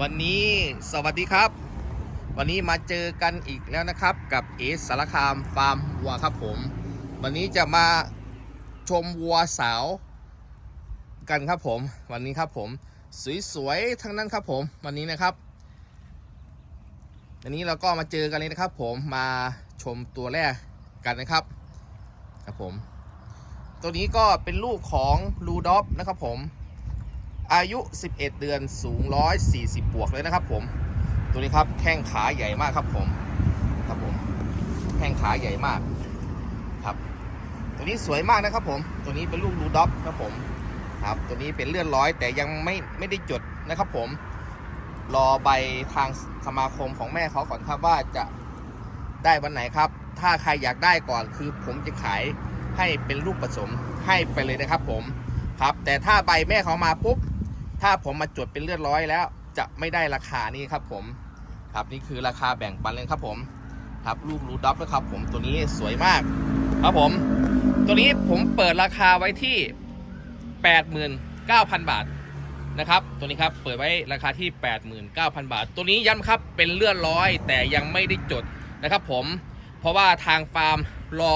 วันนี้สวัสดีครับ วันนี้มาเจอกันอีกแล้วนะครับ กับเอสสารคามฟาร์มวัวครับผม วันนี้จะมาชมวัวสาวกันครับผม วันนี้ครับผม สวยๆทั้งนั้นครับผม วันนี้นะครับวันนี้เราก็มาเจอกันเลยนะครับ ผมมาชมตัวแรกกันนะครับครับผม ตัวนี้ก็เป็นลูกของลูดอฟนะครับผม อายุ 11 เดือนสูง 140 บวกเลยนะครับผม ตัวนี้ครับแข้งขาใหญ่มากครับผม ครับผม แข้งขาใหญ่มาก ครับ ตัวนี้สวยมากนะครับผม ตัวนี้เป็นลูกรูด็อปครับผม ครับ ตัวนี้เป็นเลื่อนร้อยแต่ยังไม่ไม่ได้จดนะครับผม รอใบทางสมาคมของแม่เขาก่อนครับว่าจะได้วันไหนครับ ถ้าใครอยากได้ก่อนคือผมจะขายให้เป็นลูกผสมให้ไปเลยนะครับผม ครับ แต่ถ้าใบแม่เขามาปุ๊บ ถ้าผมมาจดเป็นเลือดร้อยแล้ว จะไม่ได้ราคานี้ครับผมครับนี่คือราคาแบ่งปันเลยครับผมครับลูกรูดับนะครับผมตัวนี้สวยมาก ครับผม ตัวนี้ผมเปิดราคาไว้ที่ 89,000 บาทนะครับ ตัวนี้ครับเปิดไว้ราคาที่ 89,000 บาท ตัวนี้ย้ำครับเป็นเลื่อนร้อย แต่ยังไม่ได้จดนะครับผมเพราะว่าทางฟาร์มรอ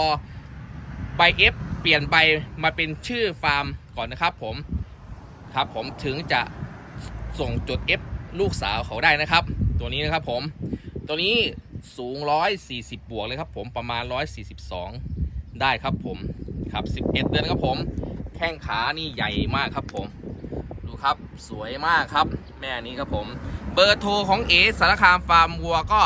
ใบเอฟเปลี่ยนใบมาเป็นชื่อฟาร์มก่อนนะครับผม ครับผมถึงจะส่งจด F ลูกสาวเขาได้นะครับ ตัวนี้นะครับผมตัวนี้สูง 140 บวกเลยครับผมประมาณ 142 ได้ครับผมครับ 11 เดือนครับผม แข้งขานี่ใหญ่มากครับผม ดูครับสวยมากครับ แม่นี้ครับผม เบอร์โทรของเอสารคามฟาร์มวัวก็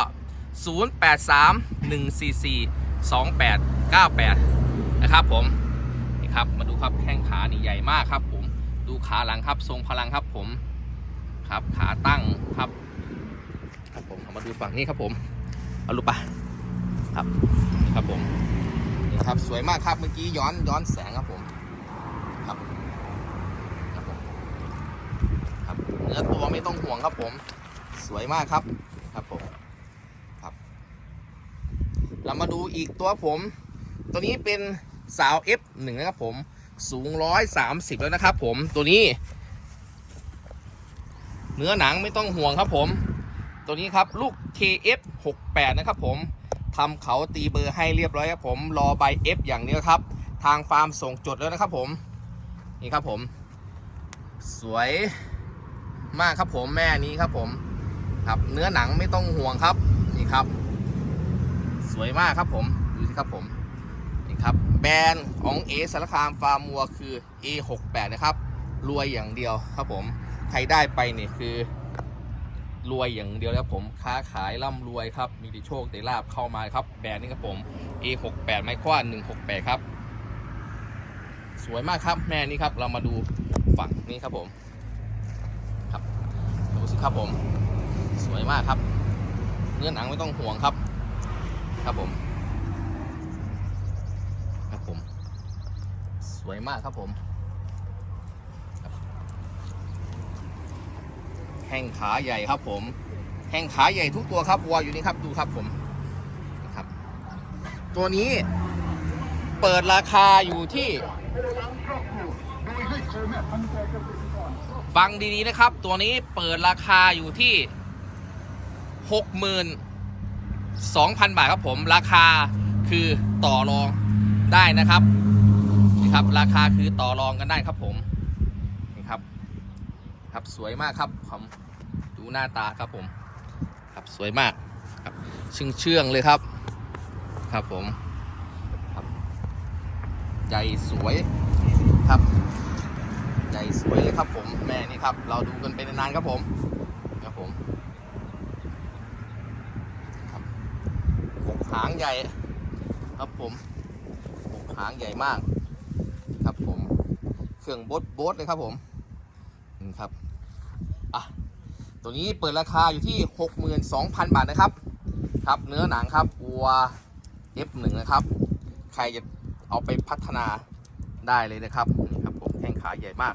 0831442898 นะครับผมนี่ครับมาดูครับแข้งขานี่ใหญ่มากครับ ดูขาหลังครับ ทรงพลังครับผมครับขาตั้งครับ ครับผมเอามาดูฝั่งนี้ครับผมเอาลูกปะครับครับผมนี่ครับสวยมากครับเมื่อกี้ย้อนย้อนแสงครับผมครับครับผมครับเนื้อตัวไม่ต้องห่วงครับผม สวยมากครับครับผมครับ เรามาดูอีกตัวผม ตัวนี้เป็นสาว F1 นะครับผม สูง130แล้วนะครับผมตัวนี้ เนื้อหนังไม่ต้องห่วงครับผม ตัวนี้ครับลูก KF68 นะครับผมทำเขาตีเบอร์ให้เรียบร้อยครับผมรอใบ F อย่างเดียวครับ ทางฟาร์มส่งจดแล้วนะครับผมนี่ครับผม สวยมากครับผมแม่นี้ครับผมครับเนื้อหนังไม่ต้องห่วงครับนี่ครับ สวยมากครับผมดูสิครับผม ครับแบรนด์ของเอสารคามฟาร์มวัวคือ A68 นะครับรวยอย่างเดียวครับผมใครได้ไปนี่คือรวยอย่างเดียวแล้วผมค้าขายร่ำรวยครับ มีแต่โชคแต่ลาบเข้ามาครับ แบรนด์นี้ครับผม A68 ไมครอน168 ครับ สวยมากครับแม่นี่ครับ เรามาดูฝั่งนี้ครับผม ครับดูสิครับผม สวยมากครับ เนื้อหนังไม่ต้องห่วงครับ ครับผม ครับผม สวยมากครับผมแข้งขาใหญ่ครับผมแข้งขาใหญ่ทุกตัวครับวัวอยู่นี่ครับดูครับผมครับ ตัวนี้เปิดราคาอยู่ที่ ฟังดีๆนะครับ ตัวนี้เปิดราคาอยู่ที่หกหมื่นสองพันบาทครับผมราคาคือต่อรองได้นะครับ ครับ ราคาคือต่อรองกันได้ครับผมนี่ครับ ครับสวยมากครับผมดูหน้าตาครับผม ครับสวยมากครับเชื่องเชื่องเลยครับ ครับผมครับใหญ่สวยครับใหญ่สวยเลยครับผมแม่นี่ครับ เราดูกันเป็นานๆครับผมครับผมครับหางใหญ่ครับผมหางใหญ่มาก ครับผม เครื่องบดบดเลยครับผมนี่ครับอะตัวนี้เปิดราคาอยู่ที่ 62,000 บาทนะครับ ครับเนื้อหนังครับวัว F1 นะครับ ใครจะเอาไปพัฒนาได้เลยนะครับนี่ครับผมแข้งขาใหญ่มาก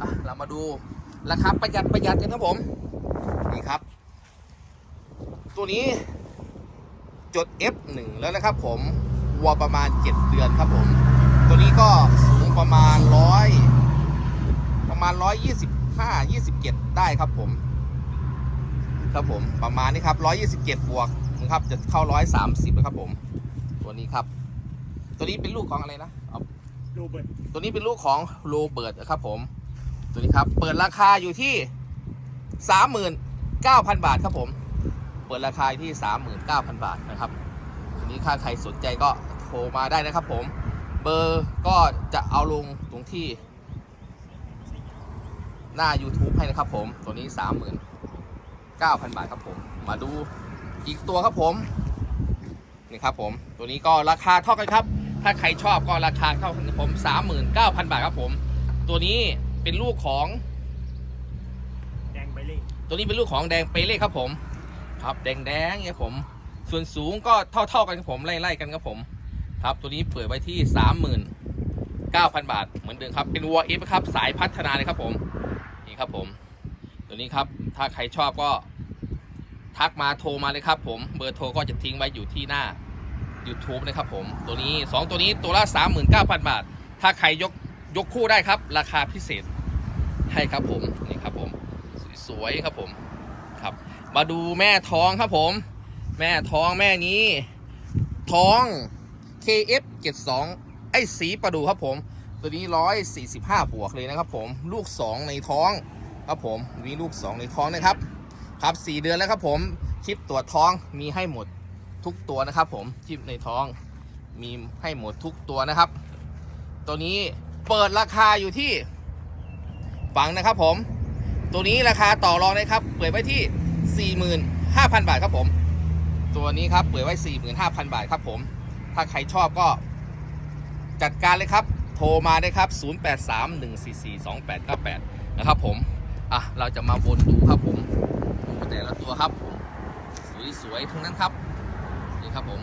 อะเรามาดูราคาประหยัดประหยัดกันครับผมนี่ครับ ตัวนี้จด F1 แล้วนะครับผมวัวประมาณ 7 เดือนครับผม ตัวนี้ก็ ประมาณร้อยประมาณ125 27ได้ครับผม ครับผมประมาณนี้ครับ127บวกนะครับ จะเข้า130นะครับผม ตัวนี้ครับ ตัวนี้เป็นลูกของอะไรนะเอาโรเบิร์ตตัวนี้เป็นลูกของโรเบิร์ตนะครับผม ตัวนี้ครับเปิดราคาอยู่ที่39,000บาทครับผม เปิดราคาอยู่ที่39,000บาทนะครับทีนี้ถ้าใครสนใจก็โทรมาได้นะครับผม เบอร์ก็จะเอาลงตรงที่ หน้า YouTube ให้นะครับผม ตัวนี้ 39,000 บาทครับผม มาดูอีกตัวครับผม นี่ครับผม ตัวนี้ก็ราคาเท่ากันครับ ถ้าใครชอบก็ราคาเท่ากันครับผม 39,000 บาทครับผม ตัวนี้เป็นลูกของแดงใบเล่ตัวนี้เป็นลูกของแดงเปเล่ครับผม ครับแดงแดงๆเนี่ยผม ส่วนสูงก็เท่าเท่าๆกันครับผมไล่ๆกันครับผม ครับตัวนี้เปิดไว้ที่สามหมื่นเก้าพันบาท เหมือนเดิมครับเป็นวัวเอฟครับสายพัฒนาเลยครับผมนี่ครับผมตัวนี้ครับถ้าใครชอบก็ทักมาโทรมาเลยครับผมเบอร์โทรก็จะทิ้งไว้อยู่ที่หน้า YouTube นะครับผมตัวนี้ 2 ตัวนี้ตัวละ 39,000 บาท ถ้าใครยกยกคู่ได้ครับ ราคาพิเศษให้ครับผมนี่ครับผมสวยๆครับผมครับ มาดูแม่ท้องครับผม แม่ท้องแม่นี้ ท้อง KF 72ไอ้สีประดูครับผม ตัวนี้ 145 บวกเลยนะครับผม ลูก 2 ในท้องครับผมมีลูก 2 ในท้องนะครับ ครับ 4 เดือนแล้วครับผม คลิปตรวจท้องมีให้หมดทุกตัวนะครับผม คลิปในท้องมีให้หมดทุกตัวนะครับ ตัวนี้เปิดราคาอยู่ที่ฟังนะครับผม ตัวนี้ราคาต่อรองนะครับ เปิดไว้ที่ 45,000 บาทครับผม ตัวนี้ครับเปิดไว้ 45,000 บาทครับผม ถ้าใครชอบก็จัดการเลยครับ โทรมาได้ครับ 0831442898 นะครับผม อะ เราจะมาวนดูครับผม ดูแต่ละตัวครับผมสวยๆ ทั้งนั้นครับ นี่ครับผม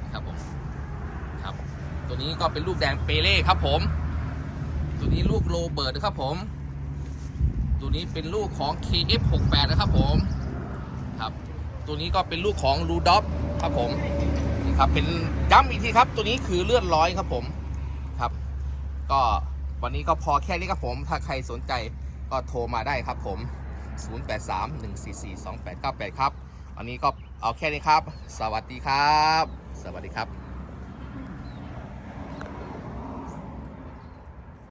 นี่ครับผม ครับ ตัวนี้ก็เป็นลูกแดงเปเล่ครับผม ตัวนี้ลูกโรเบิร์ตนะครับผม ตัวนี้เป็นลูกของ KF68 นะครับผม ครับ ตัวนี้ก็เป็นลูกของรูดอฟครับผม ครับเป็นย้ำอีกทีครับตัวนี้คือเลือดร้อยครับผมครับ ก็วันนี้ก็พอแค่นี้ครับผม ถ้าใครสนใจก็โทรมาได้ครับผม 0831442898 ครับ วันนี้ก็เอาแค่นี้ครับ สวัสดีครับ สวัสดีครับ